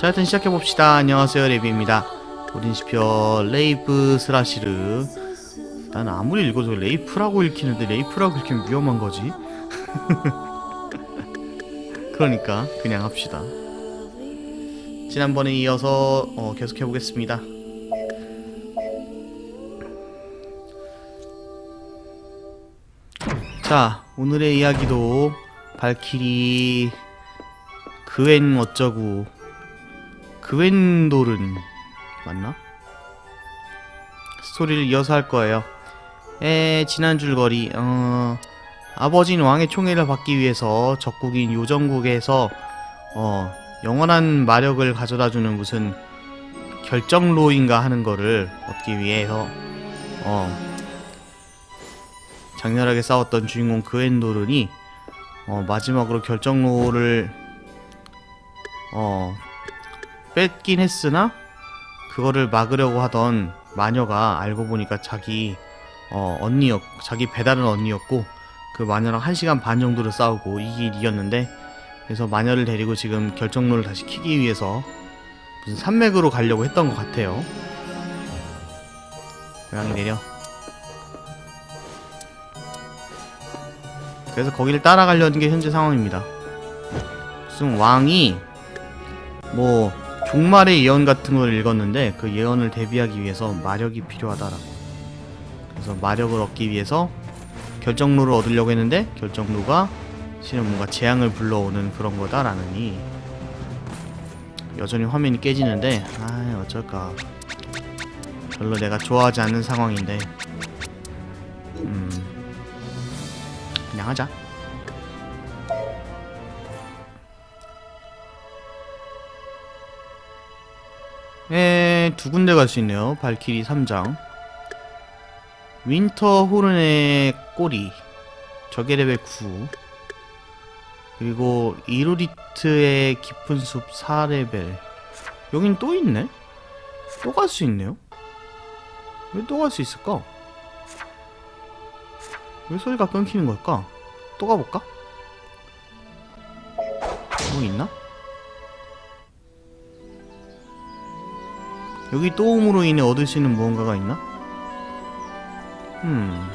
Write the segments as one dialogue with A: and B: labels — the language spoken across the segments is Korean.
A: 자, 하여튼 시작해봅시다. 안녕하세요, 레비입니다. 오딘시피어 레이브 스라시르. 난 아무리 읽어도 레이프라고 읽히는데 레이프라고 읽히면 위험한 거지. 그러니까 그냥 합시다. 지난번에 이어서 어, 계속 해보겠습니다. 자, 오늘의 이야기도 발키리 그웬 어쩌고 그웬돌은 맞나? 스토리를 이어서 할 거예요. 에 지난 줄거리 어 아버지는 왕의 총애를 받기 위해서 적국인 요정국에서 어 영원한 마력을 가져다 주는 무슨 결정로인가 하는 거를 얻기 위해서 어 장렬하게 싸웠던 주인공 그웬도른이 어 마지막으로 결정로를 어 뺏긴 했으나 그거를 막으려고 하던 마녀가 알고 보니까 자기 어 언니였 자기 배다른 언니였고 그 마녀랑 한 시간 반 정도를 싸우고 이긴 이겼는데 그래서 마녀를 데리고 지금 결정로를 다시 키기 위해서 무슨 산맥으로 가려고 했던 것 같아요. 고양이 내려. 그래서 거기를 따라가려는 게 현재 상황입니다. 무슨 왕이 뭐 종말의 예언 같은 걸 읽었는데 그 예언을 대비하기 위해서 마력이 필요하다라고. 그래서 마력을 얻기 위해서 결정로를 얻으려고 했는데 결정로가 실은 뭔가 재앙을 불러오는 그런 거다라느니 여전히 화면이 깨지는데 아 어쩔까. 별로 내가 좋아하지 않는 상황인데. 음. 그냥 하자 에, 두 군데 갈 수 있네요. 발키리 3장. 윈터 호른의 꼬리. 적의 레벨 9. 그리고 이루리트의 깊은 숲 4레벨. 여긴 또 있네? 또 갈 수 있네요? 왜 또 갈 수 있을까? 왜 소리가 끊기는 걸까? 또 가볼까? 뭐 있나? 여기 또움으로 인해 얻을 수 있는 무언가가 있나? 음.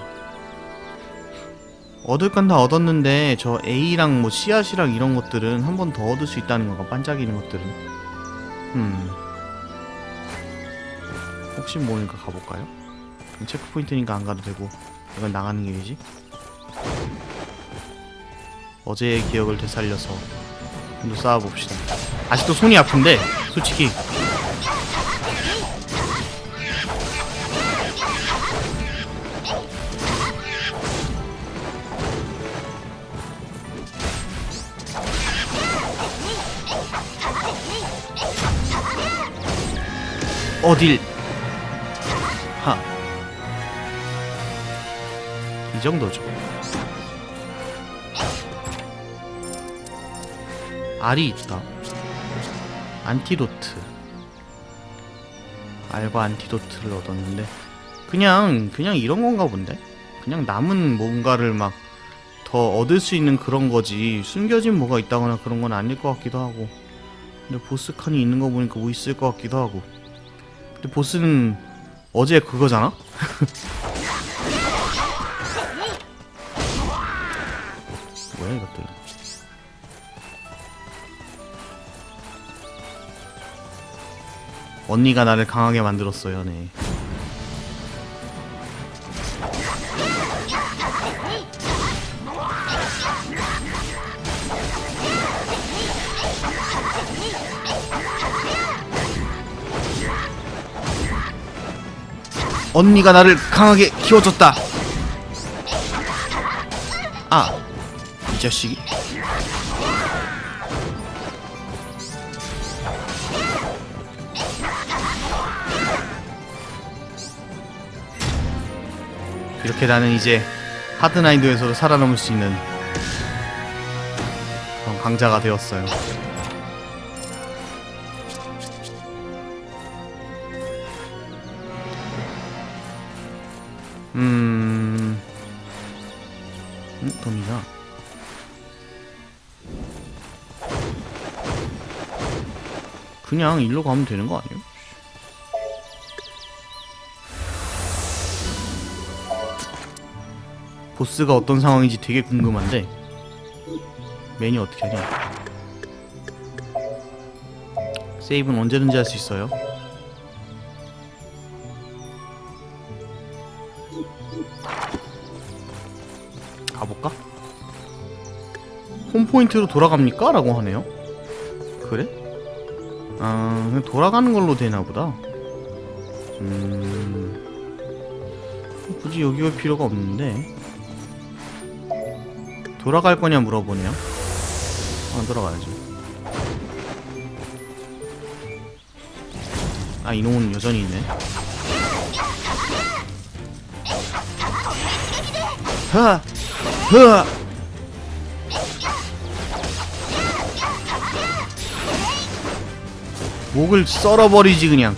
A: 얻을 건 다 얻었는데 저 A랑 뭐 씨앗이랑 이런 것들은 한 번 더 얻을 수 있다는 건가? 반짝이는 것들은. 음. 혹시 모르니까 가볼까요? 체크포인트니까 안 가도 되고 이건 나가는 길이지? 어제의 기억을 되살려서 좀 더 쌓아봅시다. 아직도 손이 아픈데 솔직히 어딜 하. 이 정도죠. 알이 있다. 안티도트. 알과 안티도트를 얻었는데 그냥 그냥 이런 건가 본데. 그냥 남은 뭔가를 막 더 얻을 수 있는 그런 거지 숨겨진 뭐가 있다거나 그런 건 아닐 것 같기도 하고 근데 보스 칸이 있는 거 보니까 뭐 있을 것 같기도 하고 근데 보스는 어제 그거잖아? 뭐야 이것들 언니가 나를 강하게 만들었어요 네 언니가 나를 강하게 키워줬다. 아, 이 자식이. 이렇게 나는 이제 하드나인도에서도 살아남을 수 있는 그런 강자가 되었어요. 음, 음 돈이다. 그냥 일로 가면 되는 거 아니에요? 보스가 어떤 상황인지 되게 궁금한데 메뉴 어떻게 하냐 세이브는 언제든지 할 수 있어요 포인트로 돌아갑니까? 라고 하네요 그래? 아 돌아가는 걸로 되나보다 음 굳이 여기 올 필요가 없는데 돌아갈 거냐 물어보네요 안 돌아가야지 아 이놈은 여전히 있네 흐! 흐! 목을 썰어버리지 그냥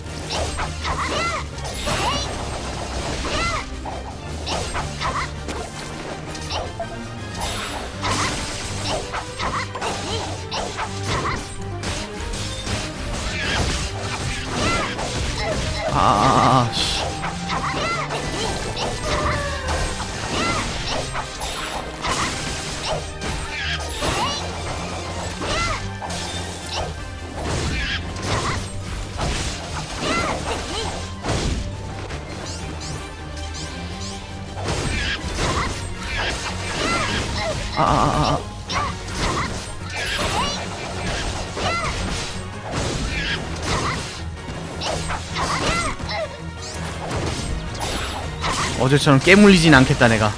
A: 어제처럼 깨물리진 않겠다 내가.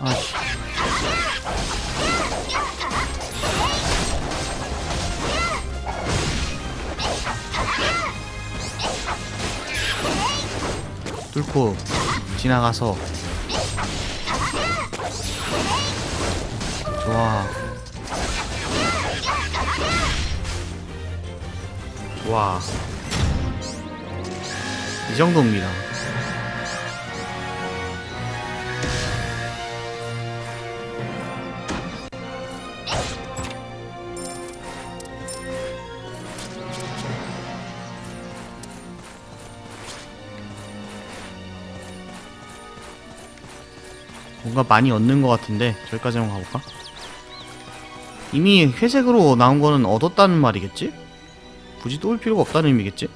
A: 아씨. 뚫고 지나가서. 좋아. 좋아 이 정도입니다. 뭔가 많이 얻는 것 같은데 저기까지 한번 가볼까? 이미 회색으로 나온 거는 얻었다는 말이겠지? 굳이 또 올 필요가 없다는 의미겠지?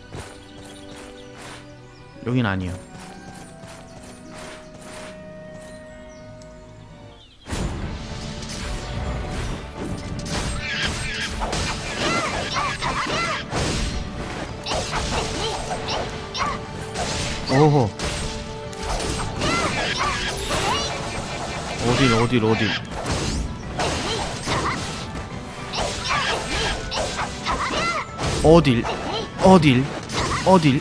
A: 여긴 아니야. 오호. 어딜 어딜 어딜. 어딜 어딜 어딜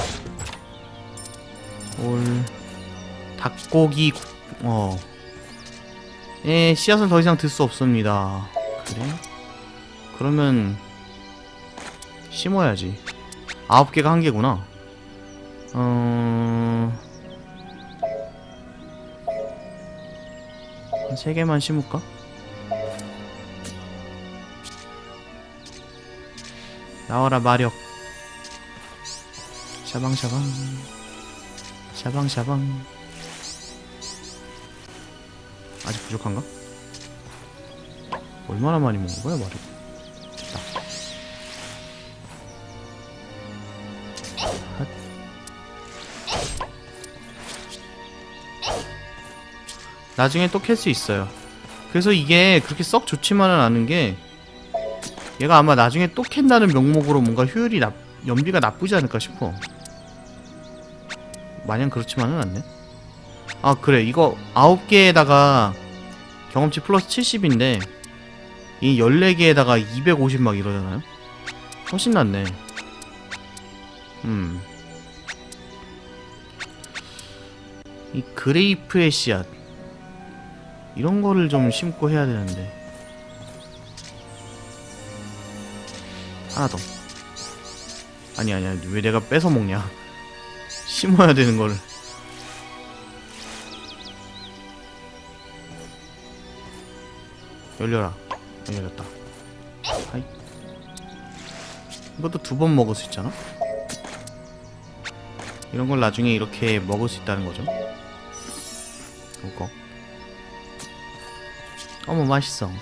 A: 올 닭고기 구- 어. 예, 씨앗을 더 이상 들 수 없습니다. 그래? 그러면 심어야지. 아홉 개가 한 개구나. 어. 한세 개만 심을까? 나와라 마력. 샤방샤방. 샤방샤방 아직 부족한가? 얼마나 많이 먹은 거야 말이. 나중에 또 캘 수 있어요 그래서 이게 그렇게 썩 좋지만은 않은 게 얘가 아마 나중에 또 캔다는 명목으로 뭔가 효율이 나, 연비가 나쁘지 않을까 싶어 마냥 그렇지만은 않네. 아 그래 이거 9개에다가 경험치 플러스 70인데 이 14개에다가 250 막 이러잖아요. 훨씬 낫네. 음. 이 그레이프의 씨앗 이런 거를 좀 심고 해야 되는데 하나 더 아니 아니야 왜 내가 뺏어 먹냐 심어야 되는 거를. 열려라. 안 열렸다. 하이. 이것도 두 번 먹을 수 있잖아? 이런 걸 나중에 이렇게 먹을 수 있다는 거죠? 이거? 어머 맛있어. 음.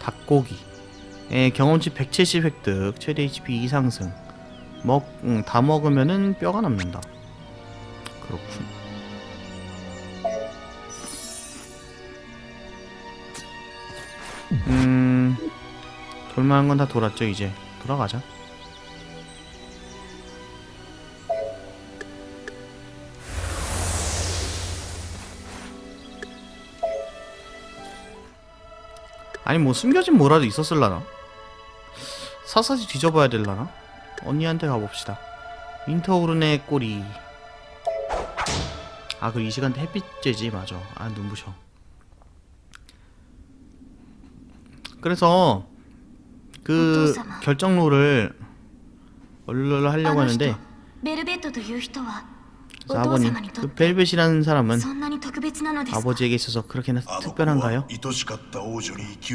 A: 닭고기 예, 경험치 170 획득 최대 HP 2 상승. 먹, 음, 다 먹으면은 뼈가 남는다. 그렇군. 음 돌만한 건 다 돌았죠 이제. 돌아가자. 아니 뭐 숨겨진 뭐라도 있었을라나? 사사지 뒤져봐야 될라나? 언니한테 가봅시다. 인터오른의 꼬리. 아, 그 이 시간대 햇빛쬐지 맞아. 아, 눈부셔. 그래서 그 결정로를 얼른 하려고 하는데
B: 4번이
A: 그 벨벳이라는 사람은 아버지에게 있어서 그렇게나 특별한가요?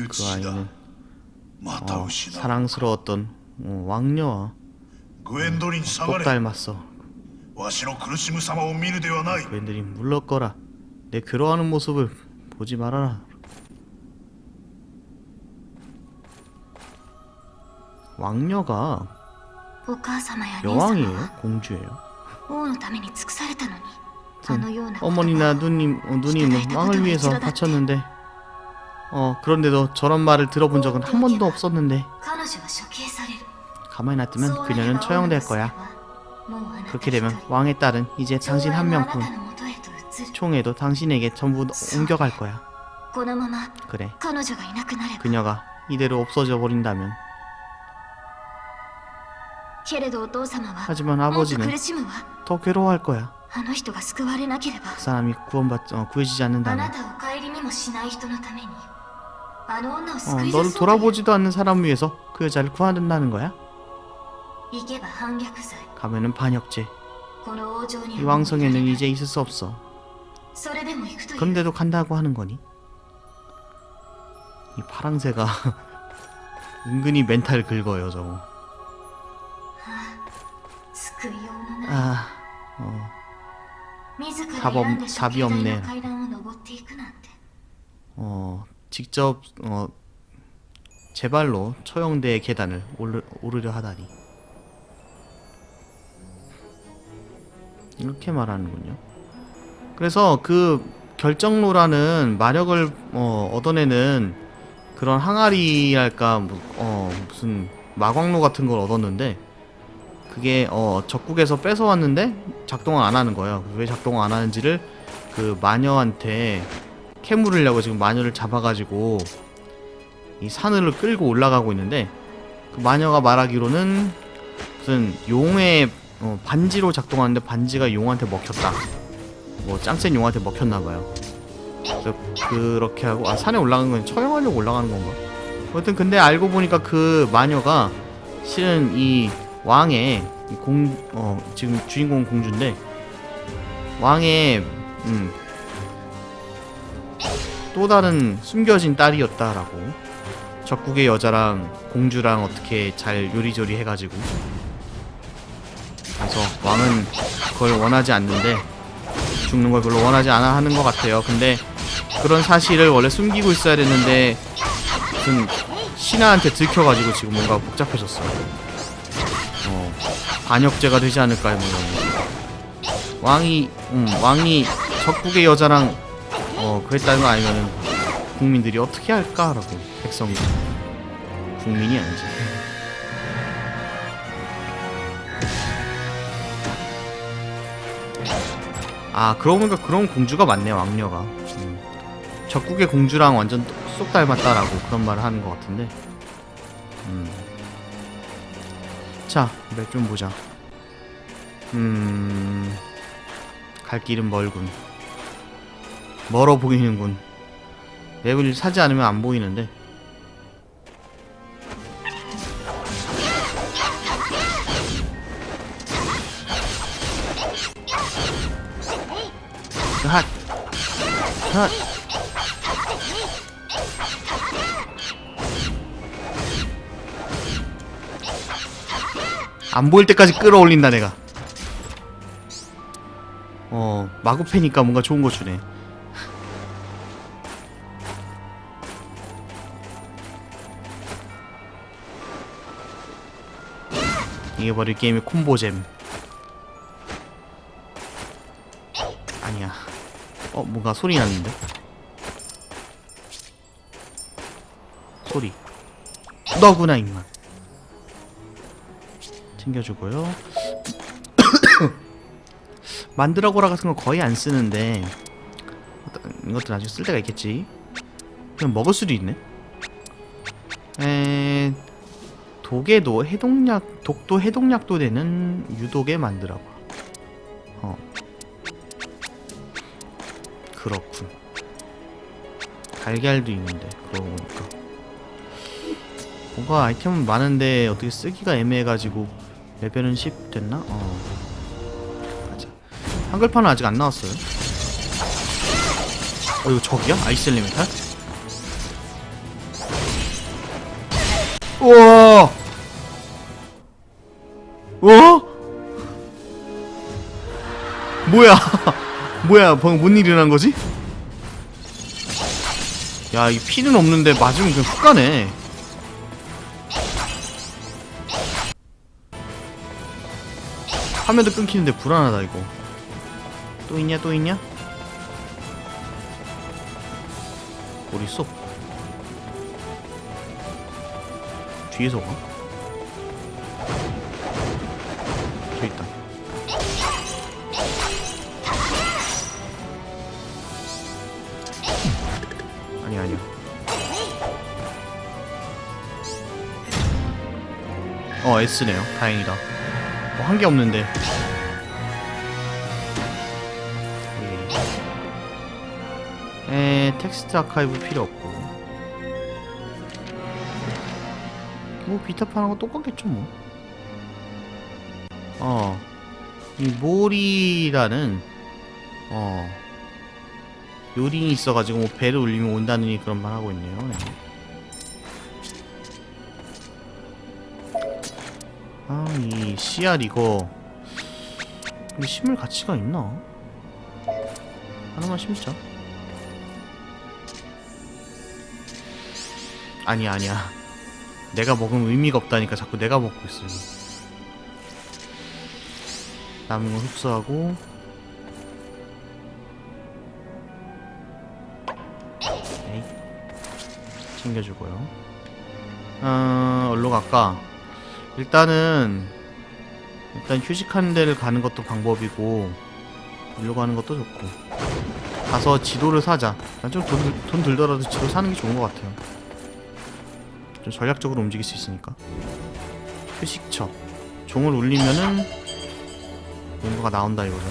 A: 그 아이는 어, 사랑스러웠던 어, 왕녀와
C: 꼭
A: 닮았어. 그들이 물러거라. 내 괴로워하는 모습을 보지 말아라. 왕녀가 여왕이에요? 공주예요? 어머니나 누님, 어, 누님은 왕을 위해서 바쳤는데 어 그런데도 저런 말을 들어본 적은 한 번도 없었는데. 가만히 놔두면 그녀는 처형될 거야. 그렇게 되면 왕의 딸은 이제 당신 한 명뿐. 총에도 당신에게 전부 옮겨갈 거야. 그래. 그녀가 이대로 없어져 버린다면. 하지만 아버지는 더 괴로워할 거야. 그 사람이 구원받 어, 구해지지 않는다면. 어, 너를 돌아보지도 않는 사람 위해서 그 여자를 구한다는 거야? 가면은 반역죄. 이 왕성에는 이제 있을 수 없어. 그런데도 간다고 하는 거니? 이 파랑새가 은근히 멘탈 긁어요 저거.
B: 아,
A: 아 어. 답 없, 답이 없네. 어, 직접 어 제 발로 처형대의 계단을 오르, 오르려 하다니 이렇게 말하는군요. 그래서 그 결정로라는 마력을 어, 얻어내는 그런 항아리랄까 뭐, 어, 무슨 마광로 같은 걸 얻었는데 그게 어, 적국에서 뺏어왔는데 작동을 안 하는 거예요. 왜 작동을 안 하는지를 그 마녀한테 캐물으려고 지금 마녀를 잡아가지고 이 산을 끌고 올라가고 있는데 그 마녀가 말하기로는 무슨 용의 어, 반지로 작동하는데 반지가 용한테 먹혔다. 뭐 짱센 용한테 먹혔나봐요. 그래서 그렇게 하고 아 산에 올라간 건 처형하려고 올라가는 건가? 아무튼 근데 알고 보니까 그 마녀가 실은 이 왕의 이 공, 어, 지금 주인공은 공주인데 왕의 음, 또 다른 숨겨진 딸이었다라고 적국의 여자랑 공주랑 어떻게 잘 요리조리 해가지고. 그래서 왕은 그걸 원하지 않는데 죽는 걸 별로 원하지 않아 하는 것 같아요. 근데 그런 사실을 원래 숨기고 있어야 됐는데 무슨 신하한테 들켜가지고 지금 뭔가 복잡해졌어요. 어, 반역죄가 되지 않을까요 뭐. 왕이 음, 왕이 적국의 여자랑 어 그랬다는 거 아니면은 국민들이 어떻게 할까라고 백성이 국민이 아니지. 아 그러고 보니까 그런 공주가 많네 왕녀가 음. 적국의 공주랑 완전 쏙 닮았다라고 그런 말을 하는 것 같은데 음. 자, 맵 좀 보자. 음, 갈 길은 멀군. 멀어 보이는군. 맵을 사지 않으면 안 보이는데. 핫! 핫! 안 보일 때까지 끌어올린다 내가 어 마구패니까 뭔가 좋은 거 주네 이게 바로 이 게임의 콤보잼 아니야 어 뭔가 소리 났는데 소리 너구나 임마 챙겨주고요. 만들어고라 같은 거 거의 안 쓰는데 이것도 나중에 쓸 때가 있겠지. 그냥 먹을 수도 있네. 독에도 해독약, 독도 해독약도 되는 유독에 만들어봐. 어 그렇군. 달걀도 있는데 그러고 보니까 뭔가 아이템은 많은데 어떻게 쓰기가 애매해가지고 레벨은 10 됐나? 어 가자 한글판은 아직 안 나왔어요 어 이거 저기야? 아이스 엘리멘탈? 뭐야 뭐야 방금 뭔 일이 난 거지? 야 이 피는 없는데 맞으면 그냥 훅 가네 화면도 끊기는데 불안하다 이거 또 있냐 또 있냐? 어디 있어? 뒤에서 가? 어 S네요 다행이다 뭐한게 없는데. 예. 에 텍스트 아카이브 필요 없고. 뭐 비타판하고 똑같겠죠 뭐. 어. 이 몰이라는 어 요린이 있어가지고 뭐 배를 울리면 온다느니 그런 말 하고 있네요. 아, 이 CR 이거 이거 심을 가치가 있나? 하나만 심자. 아니야, 아니야. 내가 먹으면 의미가 없다니까 자꾸 내가 먹고 있어요. 남은 거 흡수하고. 챙겨주고요. 어, 어디로 갈까? 일단은 일단 휴식하는 데를 가는 것도 방법이고 일로 가는 것도 좋고. 가서 지도를 사자. 좀돈 돈 들더라도 지도 사는 게 좋은 것 같아요. 좀 전략적으로 움직일 수 있으니까. 휴식처. 종을 울리면은 뭔가가 나온다 이거죠.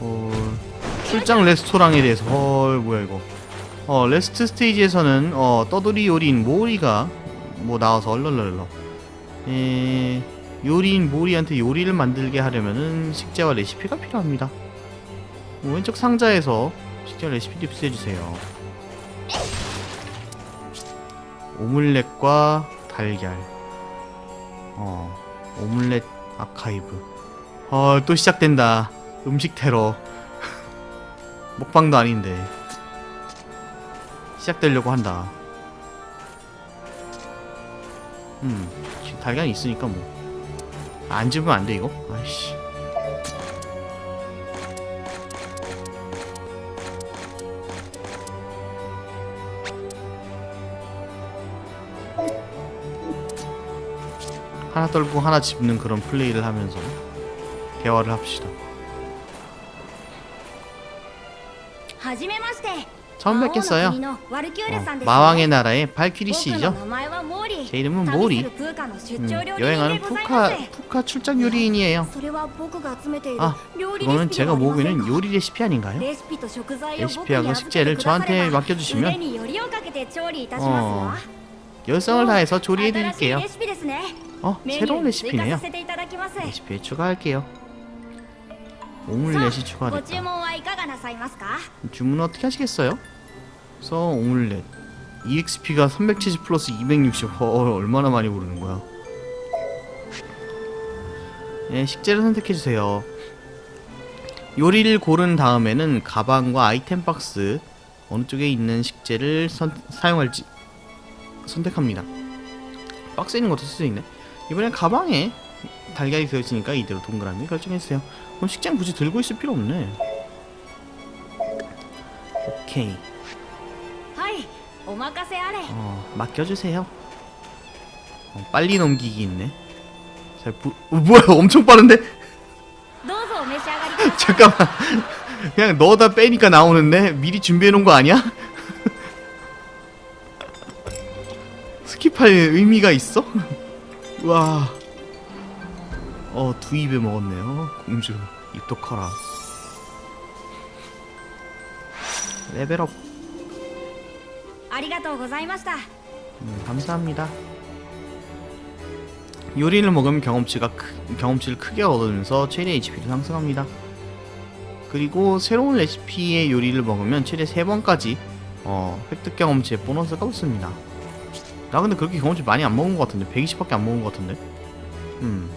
A: 어, 출장 레스토랑에 대해서 헐 뭐야 이거. 어 레스트 스테이지에서는 어 떠돌이 요리인 모리가 뭐 나와서 얼얼얼러 에... 요리인 모리한테 요리를 만들게 하려면은 식재와 레시피가 필요합니다. 뭐 왼쪽 상자에서 식재와 레시피를 입수해주세요. 오믈렛과 달걀. 어 오믈렛 아카이브. 어 또 시작된다. 음식 테러. 먹방도 아닌데. 시작되려고 한다 음 지금 달걀 있으니까 뭐 안 집으면 안 돼 이거? 아이씨 하나 떨고 하나 집는 그런 플레이를 하면서 대화를 합시다.
D: はじめまして
A: 처음 뵙겠어요. 어, 마왕의 나라의 발키리 씨죠. 제 이름은 모리. 음, 여행하는 푸카 푸카 출장 요리인이에요. 아, 이거는 제가 모으고 있는 요리 레시피 아닌가요? 레시피하고 식재를 저한테 맡겨주시면 어, 열성을 다해서 조리해드릴게요. 어, 새로운 레시피네요. 레시피에 추가할게요. 오믈렛이 추가됐다. 주문 어떻게 하시겠어요? 그래서 오믈렛 EXP가 370 플러스 260 어, 얼마나 많이 오르는 거야? 네, 식재를 선택해 주세요. 요리를 고른 다음에는 가방과 아이템 박스 어느 쪽에 있는 식재를 선, 사용할지 선택합니다. 박스에 있는 것도 쓸 수 있네. 이번엔 가방에 달걀이 들어있으니까 이대로 동그라미 결정했어요. 그럼 식재는 굳이 들고 있을 필요 없네. 오케이.
D: 오마카세 아래.
A: 어, 맡겨주세요. 어, 빨리 넘기기 있네. 잘 부... 어, 뭐야 엄청 빠른데? 잠깐만. 그냥 넣어다 빼니까 나오는데 미리 준비해 놓은 거 아니야? 스킵할 의미가 있어? 와. 어, 두 입에 먹었네요. 공주 입도 커라. 레벨업
D: ありがとうございました
A: 음, 감사합니다. 요리를 먹으면 경험치가 크, 경험치를 크게 얻으면서 최대 HP를 상승합니다. 그리고 새로운 레시피의 요리를 먹으면 최대 3번까지 어, 획득 경험치의 보너스가 붙습니다. 나 근데 그렇게 경험치 많이 안 먹은 것 같은데 120밖에 안 먹은 것 같은데 음